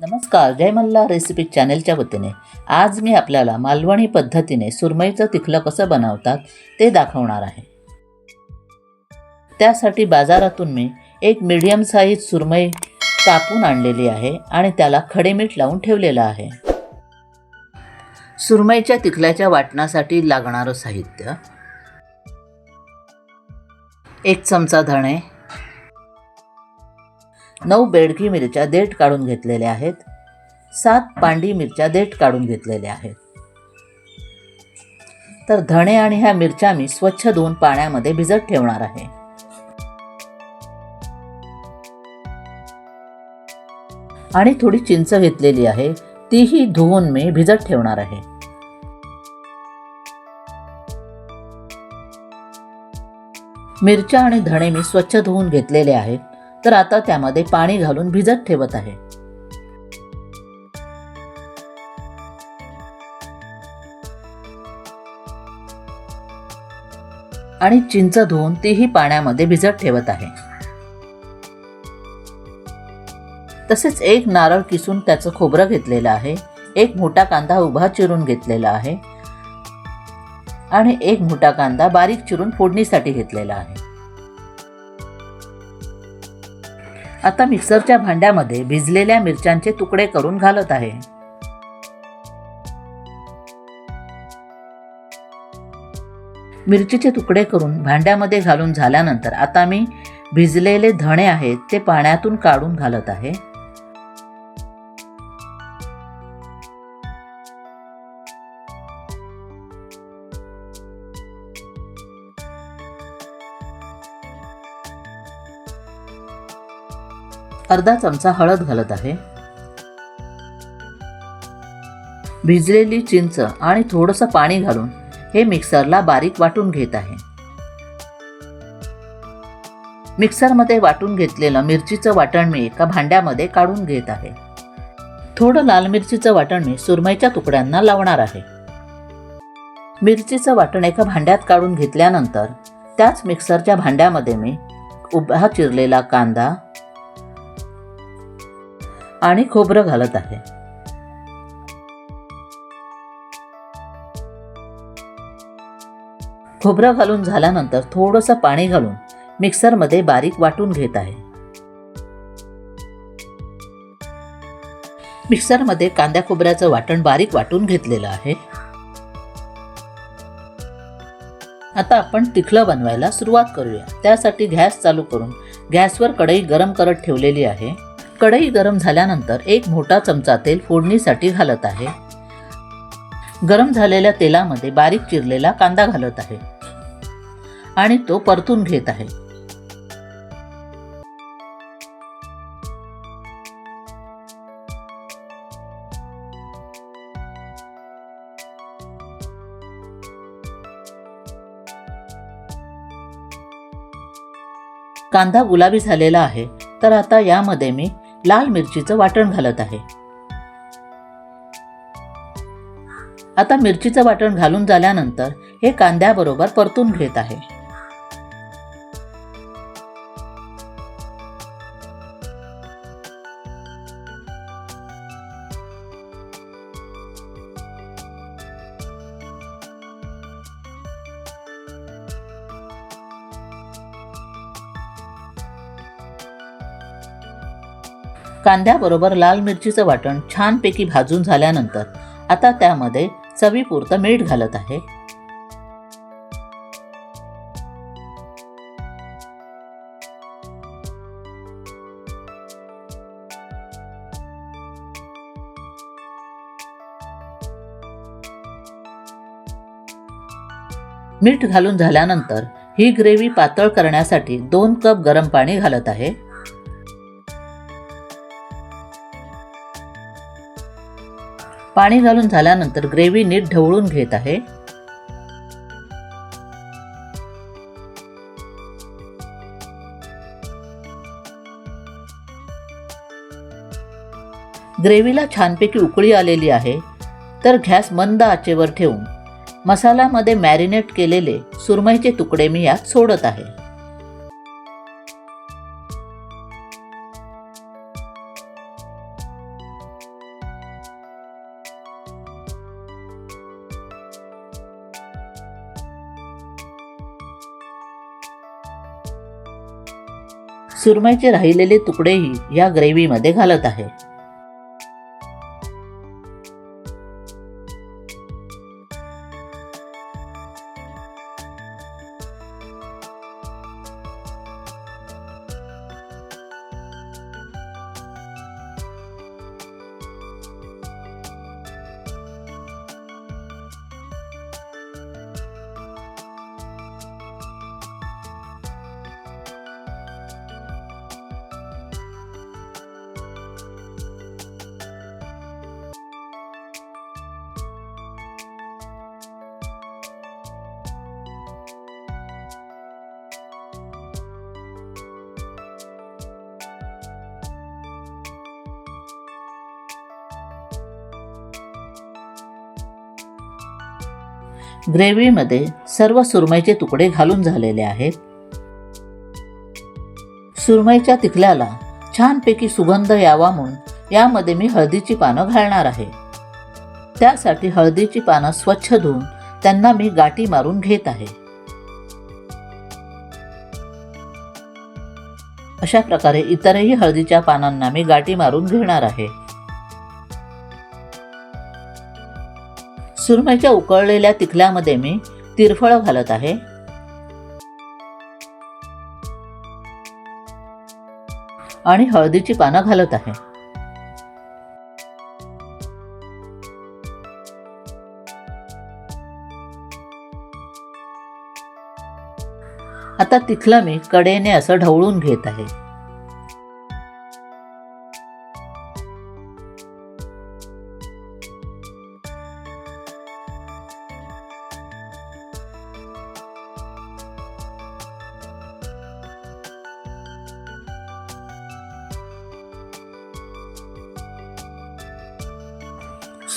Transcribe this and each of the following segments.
नमस्कार जय रेसिपी चॅनेलच्या वतीने. आज मी आपल्याला मालवणी पद्धतीने सुरमईचं तिखलं कसं बनवतात ते दाखवणार आहे. त्यासाठी बाजारातून मी एक मीडियम साईज सुरमई कापून आणलेली आहे आणि त्याला खडे मीठ लावून ठेवलेलं आहे. सुरमईच्या तिखल्याच्या वाटणासाठी लागणारं साहित्य एक चमचा धणे नऊ बेडकी मिरच्या देठ काढून घेतलेल्या आहेत. सात पांडी मिरच्या देठ काढून घेतलेल्या आहेत. तर धणे आणि ह्या मिरच्या मी स्वच्छ धुवून पाण्यामध्ये भिजत ठेवणार आहे. आणि थोडी चिंच घेतलेली आहे तीही धुवून मी भिजत ठेवणार आहे. मिरच्या आणि धणे मी स्वच्छ धुवून घेतलेले आहेत. तर आता त्यामध्ये पाणी घालून भिजत ठेवत आहे. आणि चिंच धुवून तीही पाण्यामध्ये भिजत ठेवत आहे. तसेच एक नारळ किसून त्याचं खोबरं घेतलेलं आहे एक मोठा कांदा उभा चिरून घेतलेला आहे आणि एक मोठा कांदा बारीक चिरून फोडणीसाठी घेतलेला आहे. आता मिक्सरच्या भांड्यामध्ये भिजलेल्या मिरच्यांचे तुकडे करून घालत आहे. मिरचीचे तुकडे करून भांड्यामध्ये घालून झाल्यानंतर आता मी भिजलेले धणे आहेत ते पाण्यातून काढून घालत आहे. अर्धा चमचा हळद घालत आहे. भिजलेली चिंच आणि थोडंसं पाणी घालून हे मिक्सरला बारीक वाटून घेत आहे. मिक्सरमध्ये वाटून घेतलेलं मिरचीचं वाटण मी एका भांड्यामध्ये काढून घेत आहे. थोडं लाल मिरचीचं वाटण मी सुरमईच्या तुकड्यांना लावणार आहे. मिरचीचं वाटण एका भांड्यात काढून घेतल्यानंतर त्याच मिक्सरच्या भांड्यामध्ये मी उभा चिरलेला कांदा आणि खोबरं घालत आहे. खोबरं घालून झाल्यानंतर थोडंसं पाणी घालून मिक्सरमध्ये बारीक वाटून घेत आहे. मिक्सरमध्ये कांद्या खोबऱ्याचं वाटण बारीक वाटून घेतलेलं आहे. आता आपण तिखलं बनवायला सुरुवात करूया. त्यासाठी गॅस चालू करून गॅसवर कढई गरम करत ठेवलेली आहे. कढई गरम झाल्यानंतर एक मोठा चमचा तेल फोडणीसाठी घालत आहे. गरम झालेल्या तेलामध्ये बारीक चिरलेला कांदा घालत आहे. आणि तो परतून घेत आहे. कांदा गुलाबी झालेला आहे. तर आता यामध्ये मी लाल मिरचीचं वाटण घालत आहे. आता मिरचीचं वाटण घालून झाल्यानंतर हे कांद्याबरोबर परतून घेत आहे. कांद्याबरोबर लाल मिरचीचं वाटण छानपैकी भाजून झाल्यानंतर आता त्यामध्ये चवीपुरतं मीठ घालत आहे. मीठ घालून झाल्यानंतर ही ग्रेव्ही पातळ करण्यासाठी दोन कप गरम पाणी घालत आहे. पाणी घालून झाल्यानंतर ग्रेव्ही नीट ढवळून घेत आहे. ग्रेव्हीला छानपैकी उकळी आलेली आहे. तर गॅस मंद आचेवर ठेवून मसाल्यामध्ये मॅरिनेट केलेले सुरमईचे तुकडे मी यात सोडत आहे. सुरमईचे राहिलेले तुकडेही या ग्रेव्हीमध्ये घालत आहे. ग्रेव्हीमध्ये सर्व सुरमईचे तुकडे घालून झालेले आहेत. सुरमईच्या तिखल्याला छानपैकी सुगंध यावा म्हणून यामध्ये मी हळदीची पानं घालणार आहे. त्यासाठी हळदीची पानं स्वच्छ धुवून त्यांना मी गाठी मारून घेत आहे. अशा प्रकारे इतरही हळदीच्या पानांना मी गाठी मारून घेणार आहे. सुरमईच्या उकळलेल्या तिखल्यामध्ये मी तिरफळ घालत आहे. आणि हळदीची पानं घालत आहे. आता तिखलं मी कडेने असं ढवळून घेत आहे.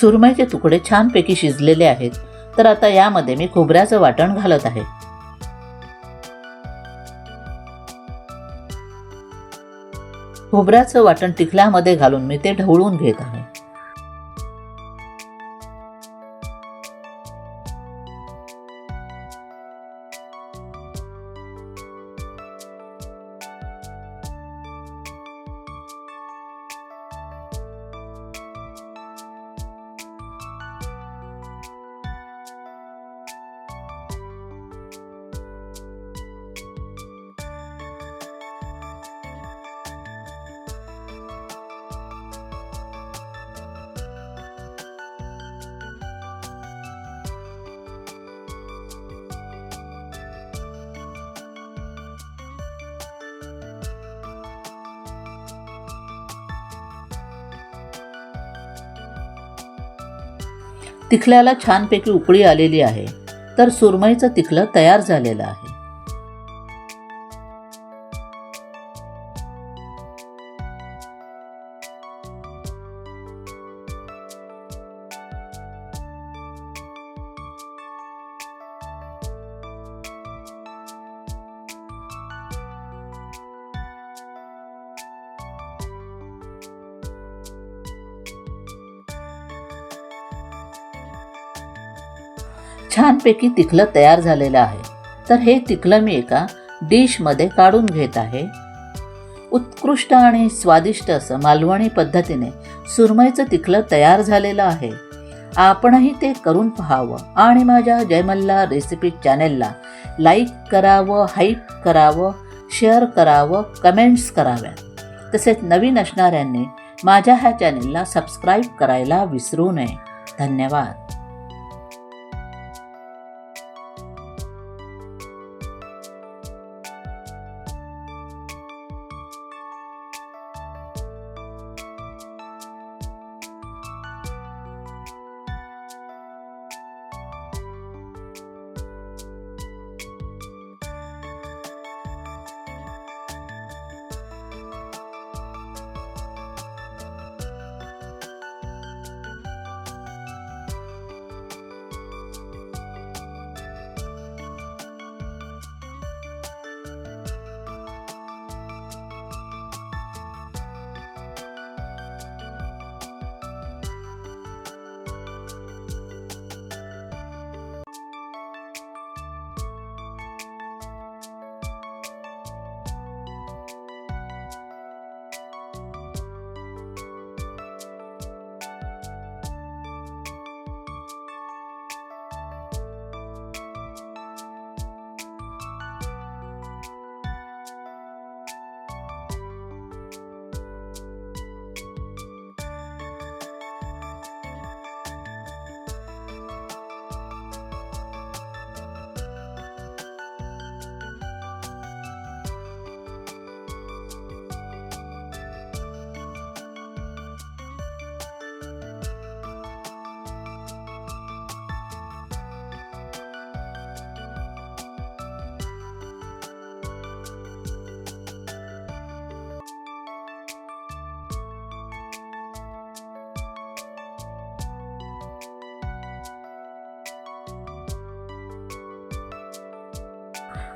सुरमईचे तुकडे छानपैकी शिजलेले आहेत तर आता यामध्ये मी खोबऱ्याचं वाटण घालत आहे. खोबऱ्याचं वाटण टिकल्यामध्ये घालून मी ते ढवळून घेत आहे. तिखल्याला छानपैकी उकळी आलेली आहे तर सुरमईचं तिखलं तयार झालेलं आहे. छानपैकी तिखलं तयार झालेलं आहे. तर हे तिखलं मी एका डिशमध्ये काढून घेत आहे. उत्कृष्ट आणि स्वादिष्ट असं मालवणी पद्धतीने सुरमईचं तिखलं तयार झालेलं आहे. आपणही ते करून पाहावं आणि माझ्या जयमल्ला रेसिपी चॅनेलला लाईक करावं हाईप करावं शेअर करावं कमेंट्स कराव्या तसेच नवीन असणाऱ्यांनी माझ्या ह्या चॅनेलला सबस्क्राईब करायला विसरू नये. धन्यवाद.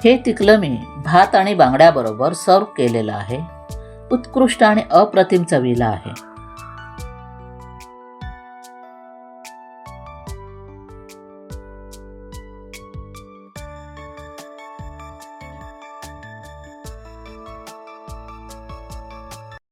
हे तिकलं मी भात आणि बांगड्याबरोबर सर्व केलेलं आहे. उत्कृष्ट आणि अप्रतिम चवीला आहे.